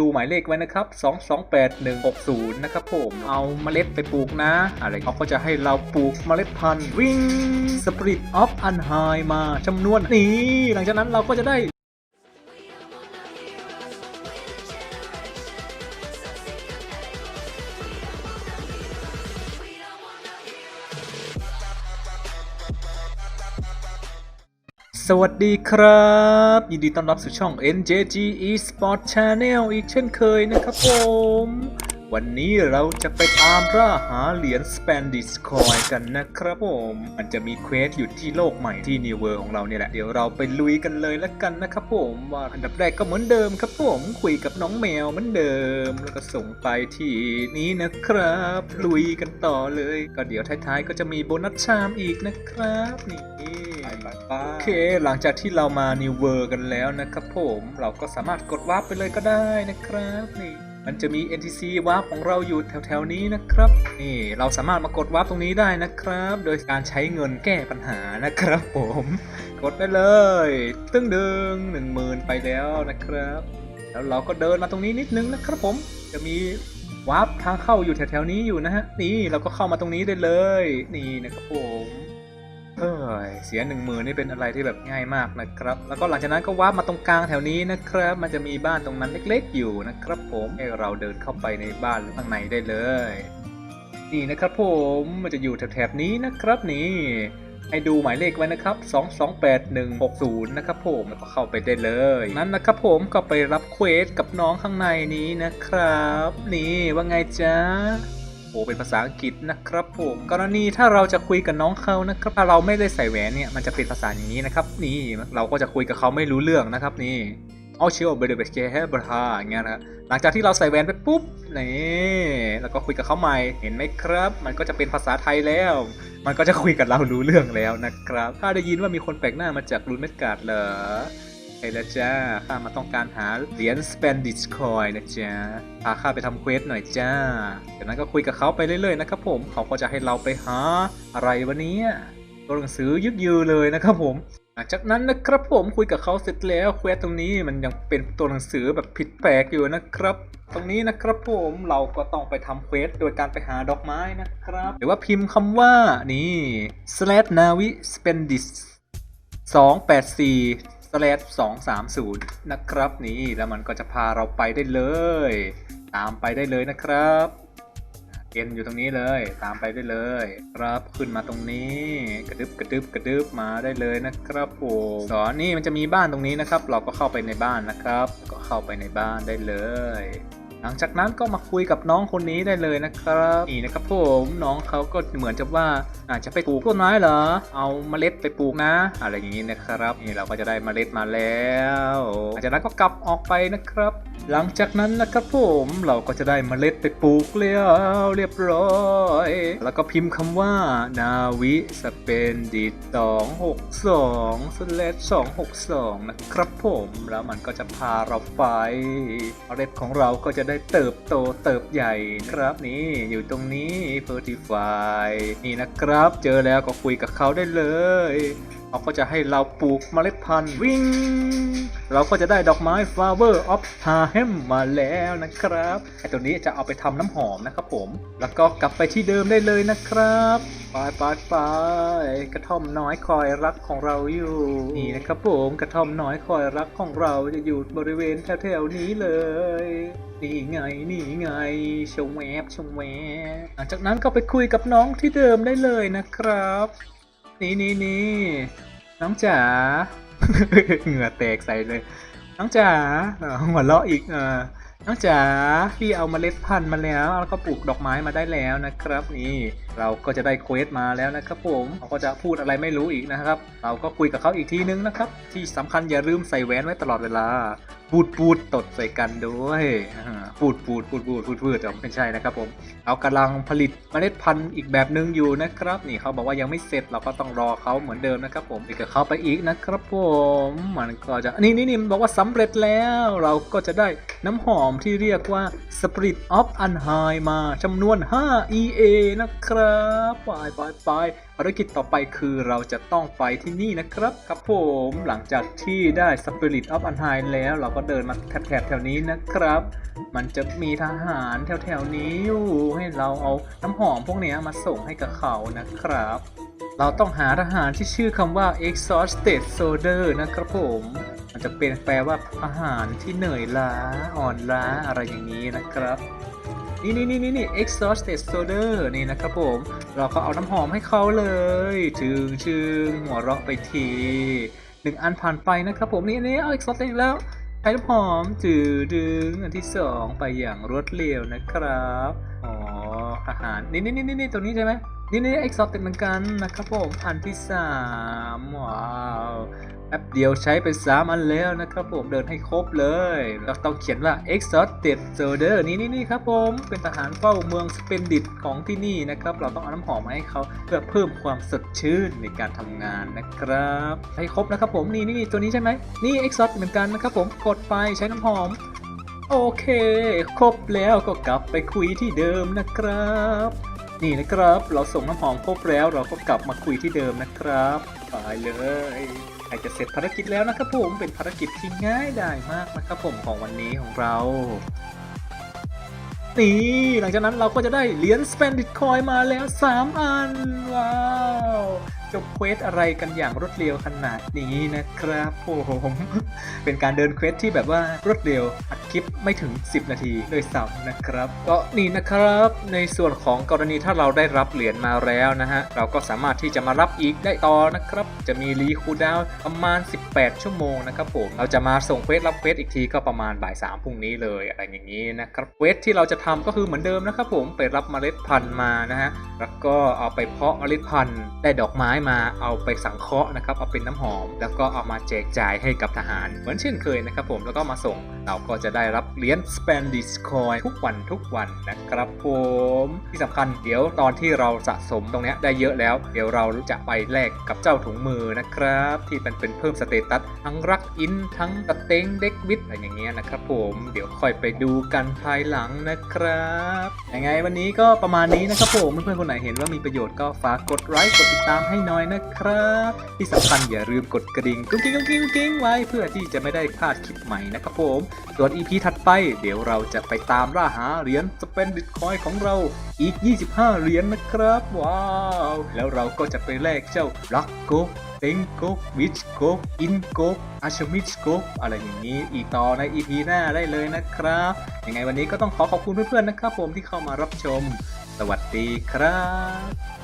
ดูหมายเลขไว้นะครับ 228160 นะครับผม เอาเมล็ดไปปลูกนะ อะไรเขาก็จะให้เราปลูกเมล็ดพันธุ์วิ่งสปริตออฟอันไฮมาจำนวนนี้ หลังจากนั้นเราก็จะได้ สวัสดีครับ ยินดีต้อนรับสู่ช่อง NJG Esport Channel อีกเช่นเคยนะครับผม วันนี้เราจะไปตามล่าหาเหรียญ Spanish Coin กันนะครับผม มันจะมีเควสอยู่ที่โลกใหม่ที่ New World ของเราเนี่ยแหละ เดี๋ยวเราไปลุยกันเลยละกันนะครับผม ว่าอันดับแรกก็เหมือนเดิมครับผม คุยกับน้องแมวเหมือนเดิม แล้วก็ส่งไปที่นี้นะครับ ลุยกันต่อเลย ก็เดี๋ยวท้ายๆ ก็จะมีโบนัสชามอีกนะครับนี่โอเค หลังจากที่เรามา New World กันแล้วนะครับผม เราก็สามารถกดวาร์ปไปเลยก็ได้นะครับนี่ มันจะมี NTC วาร์ปของเราอยู่แถวๆนี้นะครับ นี่เราสามารถมากดวาร์ปตรงนี้ได้นะครับ โดยการใช้เงินแก้ปัญหานะครับผม กดได้เลย ตึ้งดึงหนึ่งหมื่นไปแล้วนะครับ แล้วเราก็เดินมาตรงนี้นิดนึงนะครับผม จะมีวาร์ปทางเข้าอยู่แถวๆนี้อยู่นะฮะ นี่เราก็เข้ามาตรงนี้ได้เลย นี่นะครับผม เอ้ยเสียหนึ่งหมื่นนี่เป็นอะไรที่แบบง่ายมากนะครับ แล้วก็หลังจากนั้นก็วาร์ปมาตรงกลางแถวนี้นะครับ มันจะมีบ้านตรงนั้นเล็กๆอยู่นะครับ ผมให้เราเดินเข้าไปในบ้านหรือข้างในได้เลย นี่นะครับผมมันจะอยู่แถบๆนี้นะครับนี่ให้ดูหมายเลขไว้นะครับ 228160 นะครับผมแล้วก็เข้าไปได้เลย นั้นนะครับผมก็ไปรับเควสกับน้องข้างในนี้นะครับ นี่ว่าไงจ๊ะ โอ้เป็นภาษาอังกฤษนะครับผมกรณีถ้าเราจะคุยกับน้องเขานะครับถ้าเราไม่ได้ใส่แหวนเนี่ยมันจะเป็นภาษาอย่างนี้นะครับ นี่เราก็จะคุยกับเขาไม่รู้เรื่องนะครับนี่เอาเชียวเบเดเบเกเฮบราอย่างเงี้ยนะหลังจากที่เราใส่แหวนไปปุ๊บนี่แล้วก็คุยกับเขาใหม่เห็นไหมครับ มันก็จะเป็นภาษาไทยแล้ว มันก็จะคุยกับเรารู้เรื่องแล้วนะครับ ถ้าได้ยินว่ามีคนแปลกหน้ามาจากรูนเมดการ์ดเหรอ ช่แล้วจ้า ข้ามาต้องการหาเหรียญ Spendis Coin นะจ๊ะพาข้าไปทำเควสหน่อยจ้า จากนั้นก็คุยกับเขาไปเรื่อยๆนะครับผม เขาก็จะให้เราไปหาอะไรวันนี้ตัวหนังสือยึกยือเลยนะครับผม หลังจากนั้นนะครับผมคุยกับเขาเสร็จแล้วเควสตรงนี้มันยังเป็นตัวหนังสือแบบผิดแปลกอยู่นะครับ ตรงนี้นะครับผมเราก็ต้องไปทำเควสโดยการไปหาดอกไม้นะครับ หรือว่าพิมพ์คำว่านี่ slash navi spendis 284 slash 230 นะครับนี่แล้วมันก็จะพาเราไปได้เลย ตามไปได้เลยนะครับเอ็นอยู่ตรงนี้เลยตามไปได้เลยครับขึ้นมาตรงนี้กระดึบกระดึบกระดึบมาได้เลยนะครับผมสอนนี่มันจะมีบ้านตรงนี้นะครับ เราก็เข้าไปในบ้านนะครับ ก็เข้าไปในบ้านได้เลย หลังจากนั้นก็มาคุยกับน้องคนนี้ได้เลยนะครับนี่นะครับผมน้องเขาก็เหมือนจะว่าอาจจะไปปลูกต้นไม้เหรอ เอาเมล็ดไปปลูกนะ อะไรอย่างนี้นะครับนี่เราก็จะได้เมล็ดมาแล้วหลังจากนั้นก็กลับออกไปนะครับ หลังจากนั้นนะครับผมเราก็จะได้เมล็ดไปปลูกแล้วเรียบร้อย แล้วก็พิมพ์คำว่านาวิสเปนดิตสองหกสองสเลสสองหกสองนะครับผมแล้วมันก็จะพาเราไปเมล็ดของเราก็จะได้เติบโตเติบใหญ่ครับนี่อยู่ตรงนี้เ e r t i f y นี่นะครับ เจอแล้วก็คุยกับเขาได้เลยเขาก็จะให้เราปลูกเมล็ดพันธุ์วิ่ง เราก็จะได้ดอกไม้ Flower of Harem มาแล้วนะครับไอตัวนี้จะเอาไปทำน้ำหอมนะครับผม แล้วก็กลับไปที่เดิมได้เลยนะครับไปไปไปกระท่อมน้อยคอยรักของเราอยู่ นี่นะครับผมกระท่อมน้อยคอยรักของเราจะอยู่บริเวณแถวๆนี้เลย นี่ไงนี่ไงชงแวบชงแวบหลังจากนั้นก็ไปคุยกับน้องที่เดิมได้เลยนะครับ นี่นี่นี่น้องจ๋าเหงื่อแตกใส่เลย น้องจ๋าหัวเราะอีกเออน้องจ๋าพี่เอามาเมล็ดพันธุ์มาแล้วแล้วก็ปลูกดอกไม้มาได้แล้วนะครับนี่ เราก็จะได้เควสมาแล้วนะครับผมเขาก็จะพูดอะไรไม่รู้อีกนะครับ เราก็คุยกับเขาอีกทีนึงนะครับ ที่สำคัญอย่าลืมใส่แหวนไว้ตลอดเวลาปูดปูดตดใส่กันด้วยปูดปูดปูดปูดปูดปูดแต่ไม่ใช่นะครับผมเอากำลังผลิตเมล็ดพันธุ์อีกแบบหนึ่งอยู่นะครับ นี่เขาบอกว่ายังไม่เสร็จเราก็ต้องรอเขาเหมือนเดิมนะครับผมอีกกับเขาไปอีกนะครับผมมันก็จะนี่นี่นี่บอกว่าสำเร็จแล้วเราก็จะได้น้ำหอมที่เรียกว่า Spirit of Unhigh มาจำนวน 5 EA นะครับครับไปไปไปภารกิจต่อไปคือเราจะต้องไปที่นี่นะครับครับผมหลังจากที่ได้ Spirit of Unhide แล้วเราก็เดินมาแถบแถวนี้นะครับ มันจะมีทหารแถวๆนี้อยู่ให้เราเอาน้ำหอมพวกนี้มาส่งให้กับเขานะครับ เราต้องหาทหารที่ชื่อคำว่า exhausted soldier นะครับผมมันจะเป็นแปลว่าทหารที่เหนื่อยล้าอ่อนล้าอะไรอย่างนี้นะครับ นี่นี่นี่นี่นี่ exhausted solder นี่นะครับผม เราก็เอาน้ำหอมให้เขาเลยชึงชึงหัวเราะไปทีหนึ่งอันผ่านไปนะครับผมนี่นี่เอา exhausted อีกแล้วใช้น้ำหอมจืดดึงอันที่สองไปอย่างรวดเร็วนะครับอ๋อ ทหาร นี่นี่นี่นี่ตรงนี้ใช่ไหมนี่นี่ exhausted เหมือนกันนะครับผม อันที่สามว้าวแอปเดียวใช้ไปสามอันแล้วนะครับผมเดินให้ครบเลย เราต้องเขียนว่า exhausted soldier นี่นี่นี่ครับผม เป็นทหารเฝ้าเมืองสเปนดิตของที่นี่นะครับ เราต้องเอาน้ำหอมมาให้เขาเพื่อเพิ่มความสดชื่นในการทำงานนะครับ ให้ครบนะครับผม นี่นี่ตัวนี้ใช่ไหมนี่ exhaust เหมือนกันนะครับผม กดไปใช้น้ำหอม โอเค ครบแล้วก็กลับไปคุยที่เดิมนะครับ นี่นะครับ เราส่งน้ำหอมครบแล้วเราก็กลับมาคุยที่เดิมนะครับไปเลยใครจะเสร็จภารกิจแล้วนะครับผมเป็นภารกิจที่ง่ายดายมากนะครับผมของวันนี้ของเรานี่หลังจากนั้นเราก็จะได้เหรียญ Splendid Coin มาแล้ว 3 อัน ว้าว จบเควสอะไรกันอย่างรวดเร็วขนาดนี้นะครับผมเป็นการเดินเควสที่แบบว่ารวดเร็วอัดคลิปไม่ถึง 10 นาทีโดยซ้ำนะครับ ก็นี่นะครับในส่วนของกรณีถ้าเราได้รับเหรียญมาแล้วนะฮะเราก็สามารถที่จะมารับอีกได้ต่อนะครับ จะมีรีคูดาวประมาณ 18 ชั่วโมงนะครับผมเราจะมาส่งเควสรับเควสอีกทีก็ประมาณบ่ายสามพรุ่งนี้เลยอะไรอย่างนี้นะครับเควสที่เราจะทำก็คือเหมือนเดิมนะครับผมไปรับเมล็ดพันธุ์มานะฮะแล้วก็เอาไปเพาะเมล็ดพันธุ์ได้ดอกไม้มาเอาไปสังเคราะห์นะครับเอาเป็นน้ำหอม แล้วก็เอามาแจกจ่ายให้กับทหาร เหมือนเช่นเคยนะครับผมแล้วก็มาส่งเราก็จะได้รับเหรียญ Spanish Coin ทุกวันทุกวันนะครับผมที่สำคัญเดี๋ยวตอนที่เราสะสมตรงนี้ได้เยอะแล้ว เดี๋ยวเราจะไปแลกกับเจ้าถุงมือนะครับ ที่มันเป็นเพิ่มสเตตัสทั้งรักอินทั้งสเต็งเด็กวิทอะไรอย่างเงี้ยนะครับผมเดี๋ยวค่อยไปดูกันภายหลังนะครับยังไงวันนี้ก็ประมาณนี้นะครับผมเพื่อนๆคนไหนเห็นว่ามีประโยชน์ก็ฝากกดไลค์กดติดตามให้หน่อยนะครับ ที่สำคัญอย่าลืมกดกระดิ่งกุ้งกิ้งกุ้งกิ้งกุ้งกิ้งไว้เพื่อที่จะไม่ได้พลาดคลิปใหม่นะครับผมส่วน EP ถัดไปเดี๋ยวเราจะไปตามล่าหาเหรียญสเปนดิตคอยของเราอีก 25 เหรียญนะครับ ว้าว แล้วเราก็จะไปแลกเจ้าลักโกเต็งโกวิชโกอินโกอาชมิชโกอะไรอย่างนี้อีกต่อใน EP หน้าได้เลยนะครับยังไงวันนี้ก็ต้องขอขอบคุณเพื่อนๆนะครับผมที่เข้ามารับชม สวัสดีครับ